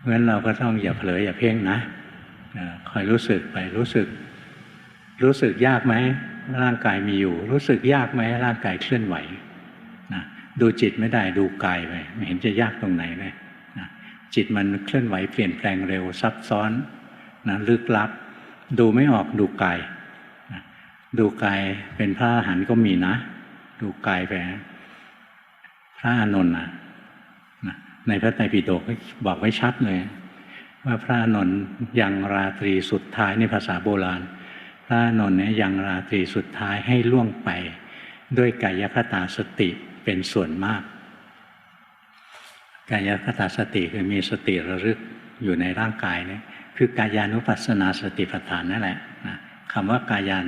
เพราะฉะนั้นเราก็ต้องอย่าเผลออย่าเพ่งนะคอยรู้สึกไปรู้สึก รู้สึกยากไหมร่างกายมีอยู่ รู้สึกยากไหมร่างกายเคลื่อนไหวนะดูจิตไม่ได้ดูกายไปไม่เห็นจะยากตรงไหนเลยนะจิตมันเคลื่อนไหวเปลี่ยนแปลงเร็วซับซ้อนนะลึกลับ ดูไม่ออกดูกายนะดูกายเป็นพระอรหันต์ก็มีนะ ดูกายไปพระอานนท์นะนะ ในพระไตรปิฎกบอกไว้ชัดเลย ว่าพระนนท์ยังราตรีสุดท้ายในภาษาโบราณ พระนนท์เนี่ยยังราตรีสุดท้ายให้ล่วงไป ด้วยกายคตาสติเป็นส่วนมาก กายคตาสติคือมีสติระลึกอยู่ในร่างกายเนี่ยคือกายานุปัสสนาสติปัฏฐานนั่นแหละนะคำว่ากายาน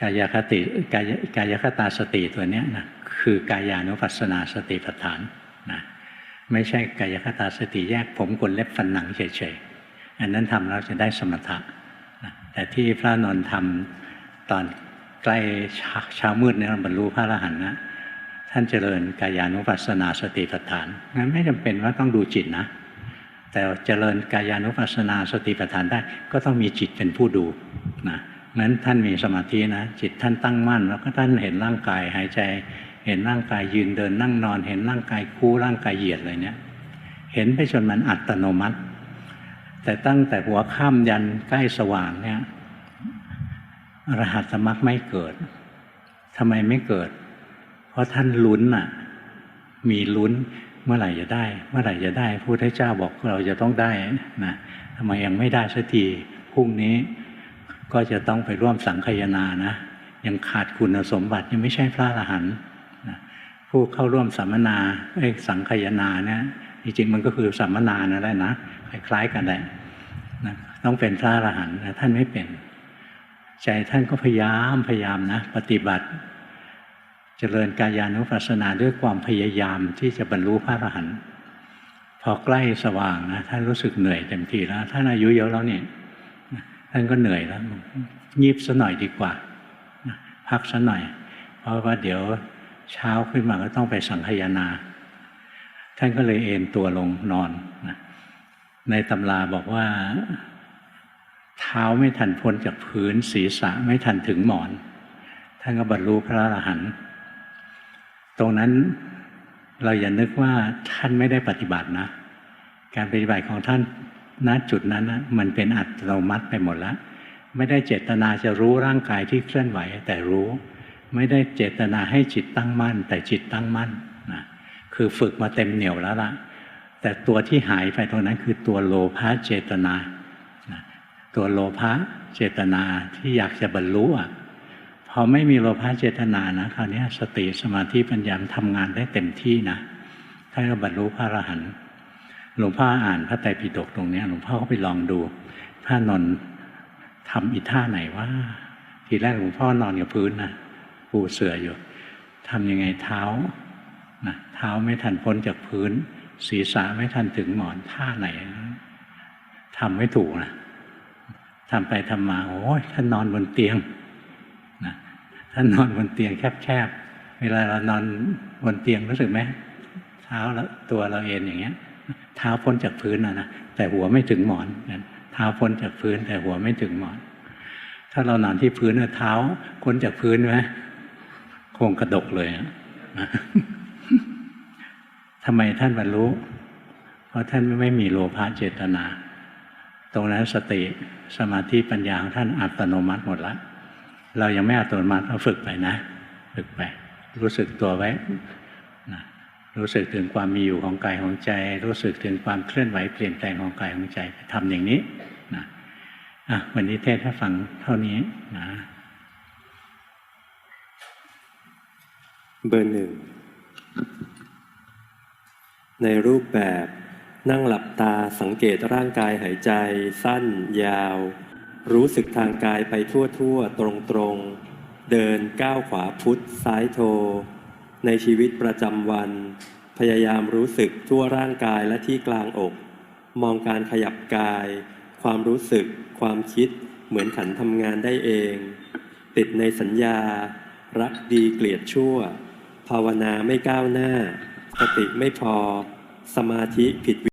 กายคติกายกายคตาสติตัวเนี้ยนะคือกายานุปัสสนาสติปัฏฐาน ไม่ใช่กายคตาสติแยกผมขนเล็บฟันหนังเฉยๆ อันนั้นทำแล้วจะได้สมถะแต่ที่พระนนท์ทำตอนใกล้เช้าชามืดเนี่ยบรรลุพระอรหันต์นะท่านเจริญกายานุปัสสนาสติปัฏฐานงั้นไม่จำเป็นว่าต้องดูจิตนะ แต่เจริญกายานุปัสสนาสติปัฏฐานได้ ก็ต้องมีจิตเป็นผู้ดูนะงั้นท่านมีสมาธินะ จิตท่านตั้งมั่น แล้วก็ท่านเห็นร่างกายหายใจ เห็นร่างกายยืนเดินนั่งนอน เห็นร่างกายคู่ร่างกายเหยียดอะไรเนี้ยเห็นไปจนมันอัตโนมัติ แต่ตั้งแต่หัวค่ำยันใกล้สว่างเนี่ยรหัตมรรคไม่เกิดทำไมไม่เกิด เพราะท่านลุ้นน่ะ มีลุ้นเมื่อไหร่จะได้ เมื่อไหร่จะได้พระพุทธเจ้าบอกเราจะต้องได้นะทำไมยังไม่ได้สักทีพรุ่งนี้ก็จะต้องไปร่วมสังคายนานะ ยังขาดคุณสมบัติยังไม่ใช่พระอรหันต์ ผู้เข้าร่วมสัมมนาไอ้สังคายนาเนี่ยจริงๆมันก็คือสัมมนานั่นแหละนะคล้ายๆกันแหละนะต้องเป็นพระอรหันต์นะท่านไม่เป็น ใจท่านก็พยายามพยายามนะปฏิบัติเจริญกายานุปัสสนาด้วยความพยายามที่จะบรรลุพระอรหันต์พอใกล้สว่างนะท่านรู้สึกเหนื่อยเต็มทีแล้ว ท่านอายุเยอะแล้วเนี่ยท่านก็เหนื่อยแล้วยีบซะหน่อยดีกว่าพักซะหน่อย เพราะว่าเดี๋ยว เช้าขึ้นมาก็ต้องไปสังคายนา ท่านก็เลยเอนตัวลงนอนนะในตำราบอกว่า เท้าไม่ทันพ้นจากพื้นศีรษะไม่ทันถึงหมอน ท่านก็บรรลุพระอรหันต์ตรงนั้นเราอย่านึกว่าท่านไม่ได้ปฏิบัตินะ การปฏิบัติของท่านณจุดนั้นนะมันเป็นอัตโนมัติไปหมดแล้ว ไม่ได้เจตนาจะรู้ร่างกายที่เคลื่อนไหวแต่รู้ ไม่ได้เจตนาให้จิตตั้งมั่น แต่จิตตั้งมั่นนะคือฝึกมาเต็มเหนียวแล้วล่ะ แต่ตัวที่หายไปตรงนั้นคือตัวโลภะเจตนานะตัวโลภะเจตนาที่อยากจะบรรลุอะพอไม่มีโลภะเจตนานะคราวนี้สติสมาธิปัญญาทำงานได้เต็มที่นะท่านก็บรรลุพระอรหันต์หลวงพ่ออ่านพระไตรปิฎกตรงนี้หลวงพ่อก็ไปลองดูพระนนทำอีท่าไหนว่า ทีแรกหลวงพ่อนอนกับพื้นนะ ปูเสื่ออยู่ทำยังไงเท้านะเท้าไม่ทันพ้นจากพื้น ศีรษะไม่ทันถึงหมอนท่าไหนทำไม่ถูกนะทำไปทำมาโอ้ยท่านนอนบนเตียงนะถ้านอนบนเตียงแคบๆเวลาเรานอนบนเตียงรู้สึกไหมเท้าแล้วตัวเราเอ็นอย่างเงี้ย เท้าพ้นจากพื้นนะนะแต่หัวไม่ถึงหมอนเท้าพ้นจากพื้น แต่หัวไม่ถึงหมอน ถ้าเรานอนที่พื้นเนี่ยเท้าพ้นจากพื้นไหม คงกระดกเลยนะทำไมท่านบรรลุ เพราะท่านไม่มีโลภะเจตนา ตรงนั้นสติสมาธิปัญญาของท่านอัตโนมัติหมดแล้วเรายังไม่อัตโนมัติเราฝึกไปนะ ฝึกไป รู้สึกตัวไว้นะรู้สึกถึงความมีอยู่ของกายของใจ รู้สึกถึงความเคลื่อนไหวเปลี่ยนแปลงของกายของใจทำอย่างนี้นะอะวันนี้เทศให้ฟังเท่านี้นะ เบอร์หนึ่ง ในรูปแบบนั่งหลับตาสังเกตร่างกายหายใจ สั้น ยาว รู้สึกทางกายไปทั่วทั่วตรงตรงๆเดินก้าวขวาพุทธซ้ายโท ในชีวิตประจำวัน พยายามรู้สึกทั่วร่างกายและที่กลางอก มองการขยับกาย ความรู้สึก ความคิดเหมือนขันทำงานได้เอง ติดในสัญญา รักดีเกลียดชั่ว ภาวนาไม่ก้าวหน้า สติไม่พอสมาธิผิด